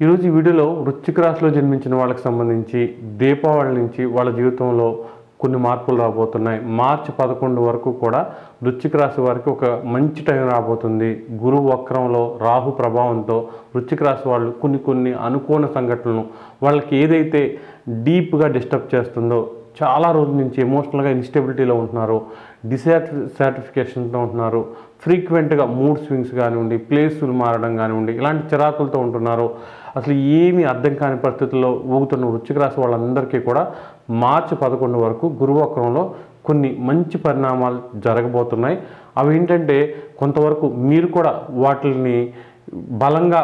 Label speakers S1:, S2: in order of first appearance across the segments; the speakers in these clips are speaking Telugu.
S1: ఈరోజు ఈ వీడియోలో వృశ్చిక రాశిలో జన్మించిన వాళ్ళకి సంబంధించి దీపావళి నుంచి వాళ్ళ జీవితంలో కొన్ని మార్పులు రాబోతున్నాయి. మార్చి పదకొండు వరకు కూడా వృశ్చిక రాశి వారికి ఒక మంచి టైం రాబోతుంది. గురువు వక్రంలో రాహు ప్రభావంతో వృశ్చిక రాశి వాళ్ళు కొన్ని కొన్ని అనుకోని సంఘటనలను వాళ్ళకి ఏదైతే డీప్గా డిస్టర్బ్ చేస్తుందో చాలా రోజుల నుంచి ఎమోషనల్గా ఇన్స్టెబిలిటీలో ఉంటున్నారు. డిసాటి సాటిఫికేషన్తో ఉంటున్నారు. ఫ్రీక్వెంట్గా మూడ్ స్వింగ్స్ కానివ్వండి ప్లేసులు మారడం కానివ్వండి ఇలాంటి చిరాకులతో ఉంటున్నారు. అసలు ఏమీ అర్థం కాని పరిస్థితుల్లో ఊగుతున్న వృచ్చిక రాశి వాళ్ళందరికీ కూడా మార్చి పదకొండు వరకు గురువక్రంలో కొన్ని మంచి పరిణామాలు జరగబోతున్నాయి. అవి ఏంటంటే కొంతవరకు మీరు కూడా వాటిని బలంగా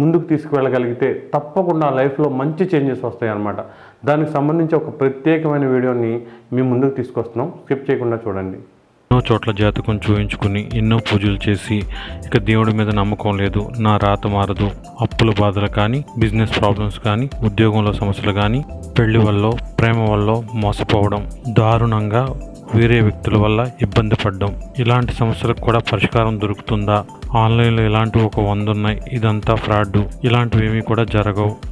S1: ముందుకు తీసుకువెళ్ళగలిగితే తప్పకుండా లైఫ్లో మంచి చేంజెస్ వస్తాయి అన్నమాట దానికి సంబంధించి ఒక ప్రత్యేకమైన వీడియోని మీ ముందుకు తీసుకొస్తున్నాం. స్కిప్ చేయకుండా చూడండి.
S2: ఎన్నో చోట్ల జాతకం చూయించుకుని ఎన్నో పూజలు చేసి ఇక దేవుడి మీద నమ్మకం లేదు. నా రాత మారదు. అప్పుల బాధలు కానీ బిజినెస్ ప్రాబ్లమ్స్ కానీ ఉద్యోగంలో సమస్యలు కానీ పెళ్ళి వల్ల ప్రేమ వల్ల మోసపోవడం దారుణంగా వేరే వ్యక్తుల వల్ల ఇబ్బంది పడడం. ఇలాంటి సమస్యలకు కూడా పరిష్కారం దొరుకుతుందా? ఆన్లైన్లో ఇలాంటివి ఒక వంద ఉన్నాయి. ఇదంతా ఫ్రాడ్ ఇలాంటివి ఏమీ కూడా జరగవు.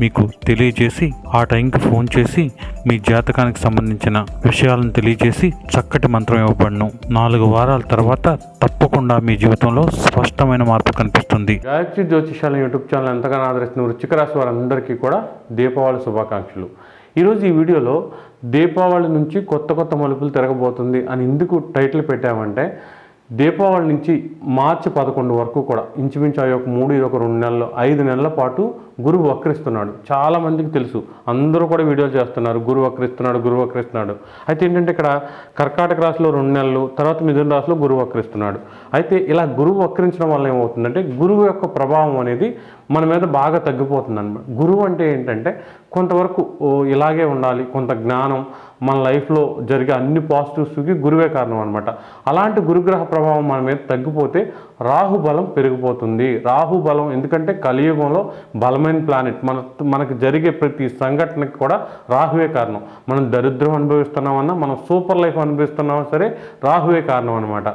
S2: మీకు తెలియజేసి ఆ టైంకి ఫోన్ చేసి మీ జాతకానికి సంబంధించిన విషయాలను తెలియజేసి చక్కటి మంత్రం ఇవ్వబడను. నాలుగు వారాల తర్వాత తప్పకుండా మీ జీవితంలో స్పష్టమైన మార్పు కనిపిస్తుంది.
S1: గాయత్రి జ్యోతిషాల యూట్యూబ్ ఛానల్ ఎంతగానో ఆదరిస్తున్న వృశ్చిక రాశి వారందరికీ కూడా దీపావళి శుభాకాంక్షలు. ఈరోజు ఈ వీడియోలో దీపావళి నుంచి కొత్త కొత్త మలుపులు తిరగబోతుంది అని ఎందుకు టైటిల్ పెట్టామంటే దీపావళి నుంచి మార్చి పదకొండు వరకు కూడా ఇంచుమించు ఆ యొక్క మూడు ఇది ఒక రెండు నెలలు ఐదు నెలల పాటు గురువు వక్రిస్తున్నాడు. చాలా మందికి తెలుసు. అందరూ కూడా వీడియోలు చేస్తున్నారు. గురువు వక్రిస్తున్నాడు గురువు వక్రిస్తున్నాడు. అయితే ఏంటంటే ఇక్కడ కర్కాటక రాశిలో రెండు నెలలు తర్వాత మిథున రాశిలో గురువు వక్రిస్తున్నాడు. అయితే ఇలా గురువు వక్రించడం వల్ల ఏమవుతుందంటే గురువు యొక్క ప్రభావం అనేది మన మీద బాగా తగ్గిపోతుంది అనమాట గురువు అంటే ఏంటంటే కొంతవరకు ఇలాగే ఉండాలి కొంత జ్ఞానం మన లైఫ్లో జరిగే అన్ని పాజిటివ్స్కి గురువే కారణం అనమాట అలాంటి గురుగ్రహ ప్రభావం మన మీద తగ్గిపోతే రాహు బలం పెరిగిపోతుంది. రాహు బలం ఎందుకంటే కలియుగంలో బలమైన ప్లానెట్ మన మనకు జరిగే ప్రతి సంఘటనకి కూడా రాహువే కారణం. మనం దరిద్రం అనుభవిస్తున్నామన్నా మనం సూపర్ లైఫ్ అనుభవిస్తున్నామా సరే రాహువే కారణం అనమాట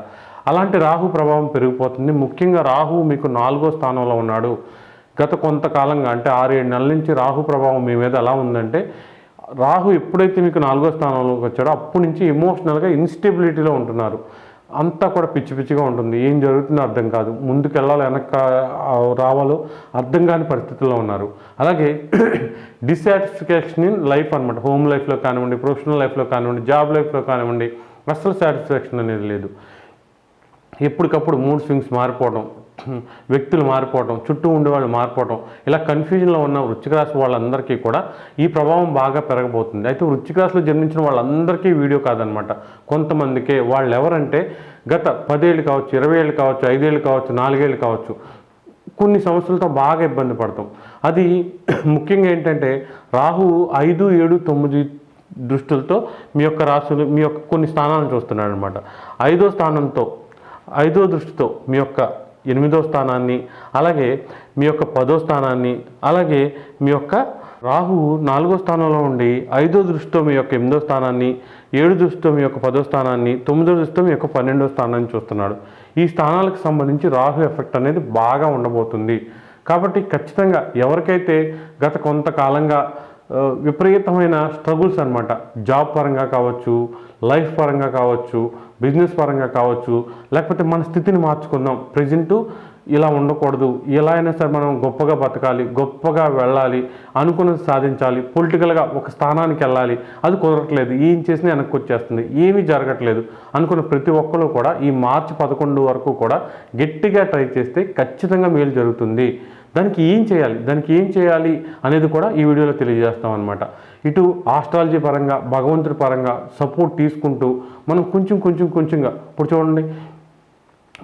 S1: అలాంటి రాహు ప్రభావం పెరిగిపోతుంది. ముఖ్యంగా రాహు మీకు నాలుగో స్థానంలో ఉన్నాడు. గత కొంతకాలంగా అంటే ఆరు ఏడు నెలల నుంచి రాహు ప్రభావం మీ మీద ఎలా ఉందంటే రాహు ఎప్పుడైతే మీకు నాలుగో స్థానంలోకి వచ్చాడో అప్పటి నుంచి ఎమోషనల్గా ఇన్స్టెబిలిటీలో ఉంటున్నారు. అంతా కూడా పిచ్చి పిచ్చిగా ఉంటుంది. ఏం జరుగుతుందో అర్థం కాదు. ముందుకు వెళ్ళాలి వెనక రావాలో అర్థం కాని పరిస్థితుల్లో ఉన్నారు. అలాగే డిసాటిస్ఫికేషన్ ఇన్ లైఫ్ అనమాట హోమ్ లైఫ్లో కానివ్వండి ప్రొఫెషనల్ లైఫ్లో కానివ్వండి జాబ్ లైఫ్లో కానివ్వండి అసలు సాటిస్ఫాక్షన్ అనేది లేదు. ఎప్పటికప్పుడు మూడ్ స్వింగ్స్ మారిపోవడం వ్యక్తులు మారిపోవటం చుట్టూ ఉండేవాళ్ళు మారిపోవటం ఇలా కన్ఫ్యూజన్లో ఉన్న వృచ్చిక రాశి వాళ్ళందరికీ కూడా ఈ ప్రభావం బాగా పెరగబోతుంది. అయితే వృచ్చిక రాశిలో జన్మించిన వాళ్ళందరికీ వీడియో కాదనమాట. కొంతమందికే వాళ్ళు ఎవరంటే గత పదేళ్ళు కావచ్చు ఇరవై ఏళ్ళు కావచ్చు ఐదేళ్ళు కావచ్చు నాలుగేళ్ళు కావచ్చు కొన్ని సమస్యలతో బాగా ఇబ్బంది పడతాం. అది ముఖ్యంగా ఏంటంటే రాహు ఐదు ఏడు తొమ్మిది దృష్టిలతో మీ యొక్క రాశులు మీ యొక్క కొన్ని స్థానాలను చూస్తున్నాడు అనమాట ఐదో స్థానంతో ఐదో దృష్టితో మీ యొక్క ఎనిమిదో స్థానాన్ని అలాగే మీ యొక్క పదో స్థానాన్ని అలాగే మీ యొక్క రాహు నాలుగో స్థానంలో ఉండి ఐదో దృష్టితో మీ యొక్క ఎనిమిదో స్థానాన్ని ఏడు దృష్టితో మీ యొక్క పదో స్థానాన్ని తొమ్మిదో దృష్టితో మీ యొక్క పన్నెండో స్థానాన్ని చూస్తున్నాడు. ఈ స్థానాలకు సంబంధించి రాహు ఎఫెక్ట్ అనేది బాగా ఉండబోతుంది. కాబట్టి ఖచ్చితంగా ఎవరికైతే గత కొంతకాలంగా విపరీతమైన స్ట్రగుల్స్ అనమాట జాబ్ పరంగా కావచ్చు లైఫ్ పరంగా కావచ్చు బిజినెస్ పరంగా కావచ్చు లేకపోతే మన స్థితిని మార్చుకుందాం. ప్రజెంటు ఇలా ఉండకూడదు. ఎలా అయినా సరే మనం గొప్పగా బతకాలి గొప్పగా వెళ్ళాలి అనుకున్నది సాధించాలి పొలిటికల్గా ఒక స్థానానికి వెళ్ళాలి. అది కుదరట్లేదు. ఏం చేసినా వెనక్కి వచ్చేస్తుంది. ఏమీ జరగట్లేదు. అనుకున్న ప్రతి ఒక్కరు కూడా ఈ మార్చి పదకొండు వరకు కూడా గట్టిగా ట్రై చేస్తే ఖచ్చితంగా మేలు జరుగుతుంది. దానికి ఏం చేయాలి? దానికి ఏం చేయాలి అనేది కూడా ఈ వీడియోలో తెలియజేస్తాం అనమాట ఇటు ఆస్ట్రాలజీ పరంగా భగవంతుడి పరంగా సపోర్ట్ తీసుకుంటూ మనం కొంచెం కొంచెం కొంచెంగా ఇప్పుడు చూడండి.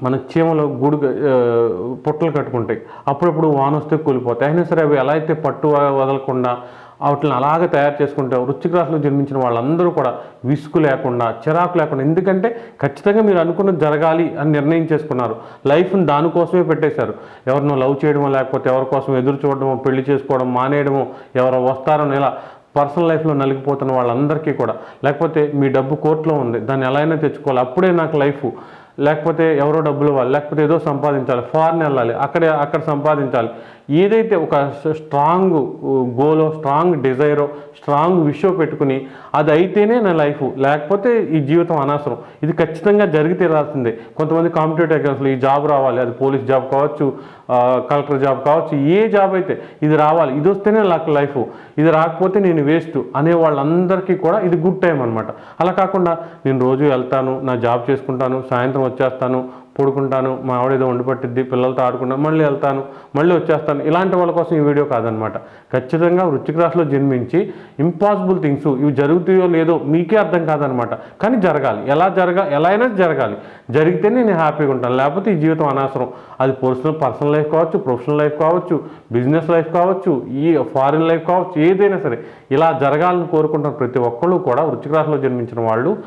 S1: మన చీమలో గూడు పొట్టలు పుట్టలు కట్టుకుంటాయి. అప్పుడప్పుడు వాన వస్తే కూలిపోతాయి. అయినా సరే అవి ఎలా అయితే పట్టు వదలకుండా వాటిని అలాగే తయారు చేసుకుంటే వృశ్చిక రాశిలో జన్మించిన వాళ్ళందరూ కూడా విసుగు లేకుండా చిరాకు లేకుండా ఎందుకంటే ఖచ్చితంగా మీరు అనుకున్నది జరగాలి అని నిర్ణయం చేసుకున్నారు. లైఫ్ని దానికోసమే పెట్టేశారు. ఎవరినో లవ్ చేయడమో లేకపోతే ఎవరి కోసం ఎదురు చూడడమో పెళ్ళి చేసుకోవడం మానేయడమో ఎవరో వస్తారని ఇలా పర్సనల్ లైఫ్లో నలిగిపోతున్న వాళ్ళందరికీ కూడా. లేకపోతే మీ డబ్బు కోర్టులో ఉంది దాన్ని ఎలా అయినా తెచ్చుకోవాలి. అప్పుడే నాకు లైఫ్ లేకపోతే ఎవరో డబ్బులు ఇవ్వాలి లేకపోతే ఏదో సంపాదించాలి ఫారెన్ వెళ్ళాలి అక్కడే అక్కడ సంపాదించాలి. ఏదైతే ఒక స్ట్రాంగ్ గోలో స్ట్రాంగ్ డిజైరో స్ట్రాంగ్ విషయం పెట్టుకుని అది అయితేనే నా లైఫ్. లేకపోతే ఈ జీవితం అనవసరం. ఇది ఖచ్చితంగా జరిగి తీరాల్సిందే. కొంతమంది కాంపిటేటివ్ ఎగ్జామ్స్లో ఈ జాబ్ రావాలి. అది పోలీస్ జాబ్ కావచ్చు కలెక్టర్ జాబ్ కావచ్చు ఏ జాబ్ అయితే ఇది రావాలి. ఇది వస్తేనే నాకు లైఫ్. ఇది రాకపోతే నేను వేస్ట్ అనే వాళ్ళందరికీ కూడా ఇది గుడ్ టైం అనమాట అలా కాకుండా నేను రోజు వెళ్తాను నా జాబ్ చేసుకుంటాను సాయంత్రం వచ్చేస్తాను పడుకుంటాను మా ఆవిడ ఏదో వండి పట్టిద్ది పిల్లలతో ఆడుకుంటాను మళ్ళీ వెళ్తాను మళ్ళీ వచ్చేస్తాను. ఇలాంటి వాళ్ళ కోసం ఈ వీడియో కాదనమాట. ఖచ్చితంగా వృశ్చిక రాశిలో జన్మించి ఇంపాసిబుల్ థింగ్స్ ఇవి జరుగుతాయో లేదో మీకే అర్థం కాదనమాట. కానీ జరగాలి. ఎలా జరగా ఎలా అయినా జరగాలి. జరిగితేనే నేను హ్యాపీగా ఉంటాను. లేకపోతే ఈ జీవితం అనవసరం. అది పర్సనల్ పర్సనల్ లైఫ్ కావచ్చు ప్రొఫెషనల్ లైఫ్ కావచ్చు బిజినెస్ లైఫ్ కావచ్చు ఈ ఫారిన్ లైఫ్ కావచ్చు ఏదైనా సరే. ఇలా జరగాలని కోరుకుంటున్న ప్రతి ఒక్కళ్ళు కూడా వృశ్చిక రాశిలో జన్మించిన వాళ్ళు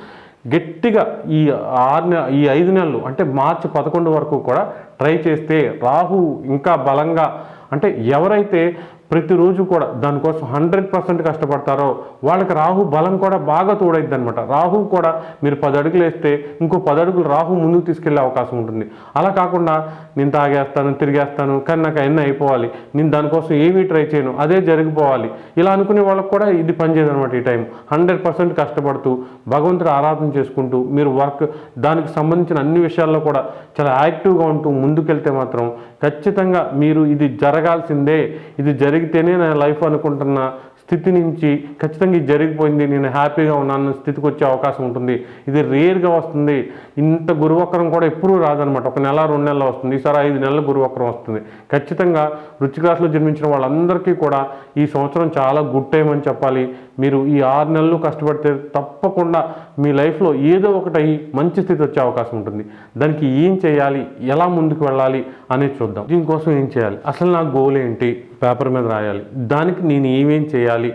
S1: గట్టిగా ఈ ఆరు నె ఈ ఐదు నెలలు అంటే మార్చి పదకొండు వరకు కూడా ట్రై చేస్తే రాహు ఇంకా బలంగా అంటే ఎవరైతే ప్రతిరోజు కూడా దానికోసం హండ్రెడ్ పర్సెంట్ కష్టపడతారో వాళ్ళకి రాహు బలం కూడా బాగా తోడైద్ది అనమాట రాహు కూడా మీరు పది అడుగులు వేస్తే ఇంకో పది అడుగులు రాహు ముందుకు తీసుకెళ్ళే అవకాశం ఉంటుంది. అలా కాకుండా నేను తాగేస్తాను తిరిగేస్తాను కానీ నాకు అన్నీ అయిపోవాలి. నేను దానికోసం ఏమీ ట్రై చేయను అదే జరిగిపోవాలి. ఇలా అనుకునే వాళ్ళకి కూడా ఇది పనిచేయదు అనమాట ఈ టైం. హండ్రెడ్ పర్సెంట్ కష్టపడుతూ భగవంతుడు ఆరాధన చేసుకుంటూ మీరు వర్క్ దానికి సంబంధించిన అన్ని విషయాల్లో కూడా చాలా యాక్టివ్గా ఉంటూ ముందుకెళ్తే మాత్రం ఖచ్చితంగా మీరు ఇది జరగాల్సిందే ఇది జరిగి జరిగితేనే నా లైఫ్ అనుకుంటున్న స్థితి నుంచి ఖచ్చితంగా ఇది జరిగిపోయింది నేను హ్యాపీగా ఉన్నాను స్థితికి వచ్చే అవకాశం ఉంటుంది. ఇది రేర్గా వస్తుంది. ఇంత గురువక్రం కూడా ఎప్పుడూ రాదనమాట ఒక నెల రెండు నెలలు వస్తుంది. ఈసారి ఐదు నెలల గురువక్రం వస్తుంది. ఖచ్చితంగా వృశ్చిక జన్మించిన వాళ్ళందరికీ కూడా ఈ సంవత్సరం చాలా గుడ్ టైం అని చెప్పాలి. మీరు ఈ ఆరు నెలలు కష్టపడితే తప్పకుండా మీ లైఫ్లో ఏదో ఒకటి అయ్యి మంచి స్థితి వచ్చే అవకాశం ఉంటుంది. దానికి ఏం చేయాలి? ఎలా ముందుకు వెళ్ళాలి? అనేది చూద్దాం. దీనికోసం ఏం చేయాలి? అసలు నా గోల్ ఏంటి? పేపర్ మీద రాయాలి. దానికి నేను ఏమేం చేయాలి?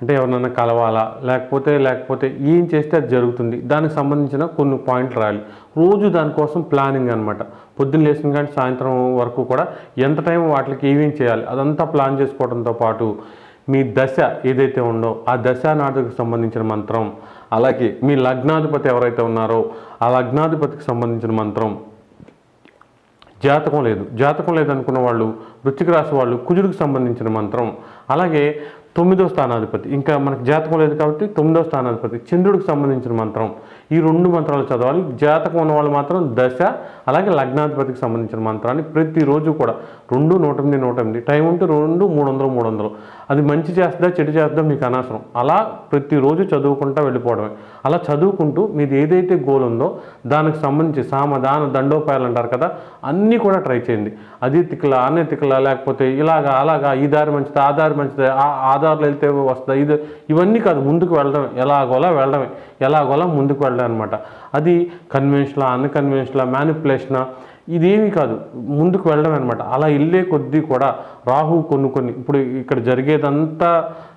S1: అంటే ఎవరినైనా కలవాలా? లేకపోతే లేకపోతే ఏం చేస్తే అది జరుగుతుంది? దానికి సంబంధించిన కొన్ని పాయింట్లు రాయాలి. రోజు దానికోసం ప్లానింగ్ అనమాట పొద్దున్న లేచిన కానీ సాయంత్రం వరకు కూడా ఎంత టైం వాటికి ఏమేం చేయాలి? అదంతా ప్లాన్ చేసుకోవడంతో పాటు మీ దశ ఏదైతే ఉందో ఆ దశ సంబంధించిన మంత్రం అలాగే మీ లగ్నాధిపతి ఎవరైతే ఉన్నారో ఆ లగ్నాధిపతికి సంబంధించిన మంత్రం జాతకం లేదు. జాతకం లేదనుకున్న వాళ్ళు వృత్తికి రాసి వాళ్ళు కుజుడికి సంబంధించిన మంత్రం అలాగే తొమ్మిదో స్థానాధిపతి. ఇంకా మనకు జాతకం లేదు కాబట్టి తొమ్మిదో స్థానాధిపతి చంద్రుడికి సంబంధించిన మంత్రం. ఈ రెండు మంత్రాలు చదవాలి. జాతకం ఉన్న వాళ్ళు మాత్రం దశ అలాగే లగ్నాధిపతికి సంబంధించిన మంత్రాన్ని ప్రతిరోజు కూడా రెండు నూట ఎనిమిది నూట ఎనిమిది. టైం ఉంటే రెండు మూడు వందలు మూడు వందలు. అది మంచి చేస్తుందా చెడు చేస్తుందా మీకు అనవసరం. అలా ప్రతిరోజు చదువుకుంటా వెళ్ళిపోవడమే. అలా చదువుకుంటూ మీది ఏదైతే గోల్ ఉందో దానికి సంబంధించి సామధాన దండోపాయాలు అంటారు కదా అన్నీ కూడా ట్రై చేయండి. అది తిక్కలా అనే తిక్కలా లేకపోతే ఇలాగా అలాగా ఈ దారి మంచిది ఆ దారి మంచిది ఆ ఆధార్లు వెళ్తే వస్తుందా ఇది ఇవన్నీ కాదు ముందుకు వెళ్ళడం ఎలాగోలా వెళ్ళడమే. ఎలాగోలా ముందుకు వెళ్ళడం అనమాట అది కన్వెన్షనలా అన్కన్వెన్షనలా మ్యానిపులేషనా ఇదేమీ కాదు. ముందుకు వెళ్ళడం అనమాట అలా వెళ్ళే కొద్దీ కూడా రాహు కొన్ని కొన్ని ఇప్పుడు ఇక్కడ జరిగేదంతా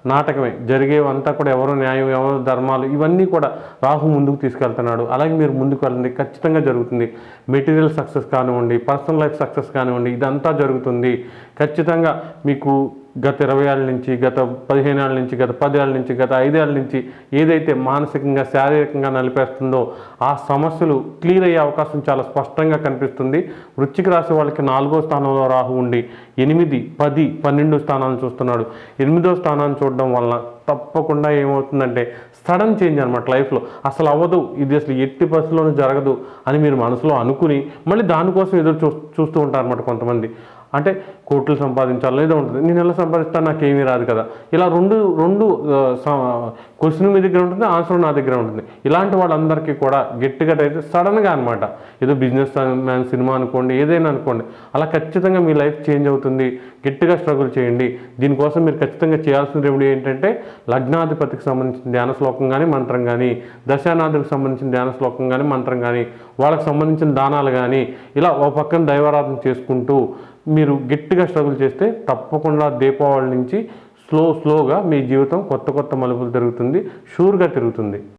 S1: నాటకమే. జరిగేవంతా కూడా ఎవరో న్యాయం ఎవరో ధర్మాలు ఇవన్నీ కూడా రాహు ముందుకు తీసుకెళ్తున్నాడు. అలాగే మీరు ముందుకు వెళ్ళండి. ఖచ్చితంగా జరుగుతుంది. మెటీరియల్ సక్సెస్ కానివ్వండి పర్సనల్ లైఫ్ సక్సెస్ కానివ్వండి ఇదంతా జరుగుతుంది. ఖచ్చితంగా మీకు గత ఇరవై ఏళ్ళ నుంచి గత పదిహేను ఏళ్ళ నుంచి గత పదేళ్ళ నుంచి గత ఐదేళ్ళ నుంచి ఏదైతే మానసికంగా శారీరకంగా నలిపేస్తుందో ఆ సమస్యలు క్లియర్ అయ్యే అవకాశం చాలా స్పష్టంగా కనిపిస్తుంది. వృశ్చిక రాశి వాళ్ళకి నాలుగో స్థానంలో రాహు ఉండి ఎనిమిది పది పన్నెండు స్థానాలు చూస్తున్నాడు. ఎనిమిదో స్థానాన్ని చూడడం వలన తప్పకుండా ఏమవుతుందంటే సడన్ చేంజ్ అనమాట లైఫ్లో. అసలు అవ్వదు ఇది అసలు ఎట్టి పరిస్థితుల్లోనూ జరగదు అని మీరు మనసులో అనుకుని మళ్ళీ దానికోసం ఎదురు చూ చూస్తూ ఉంటారు అనమాట కొంతమంది. అంటే కోట్లు సంపాదించాలి ఏదో ఉంటుంది. నేను ఎలా సంపాదిస్తాను నాకేమీ రాదు కదా. ఇలా రెండు రెండు క్వశ్చన్ మీ దగ్గర ఉంటుంది ఆన్సర్ నా దగ్గర ఉంటుంది. ఇలాంటి వాళ్ళందరికీ కూడా గట్టిగా అయితే సడన్గా అనమాట ఏదో బిజినెస్ మ్యాన్ సినిమా అనుకోండి ఏదైనా అనుకోండి. అలా ఖచ్చితంగా మీ లైఫ్ చేంజ్ అవుతుంది. గట్టిగా స్ట్రగుల్ చేయండి. దీనికోసం మీరు ఖచ్చితంగా చేయాల్సిన రెమెడీ ఏంటంటే లగ్నాధిపతికి సంబంధించిన ధ్యాన శ్లోకం కానీ మంత్రం కానీ దశానాథులకు సంబంధించిన ధ్యాన శ్లోకం కానీ మంత్రం కానీ వాళ్ళకి సంబంధించిన దానాలు కానీ ఇలా ఓ పక్కన దైవారాధన చేసుకుంటూ మీరు గట్టిగా స్ట్రగుల్ చేస్తే తప్పకుండా దీపావళి నుంచి స్లో స్లోగా మీ జీవితం కొత్త కొత్త మలుపులు తిరుగుతుంది షూర్గా తిరుగుతుంది.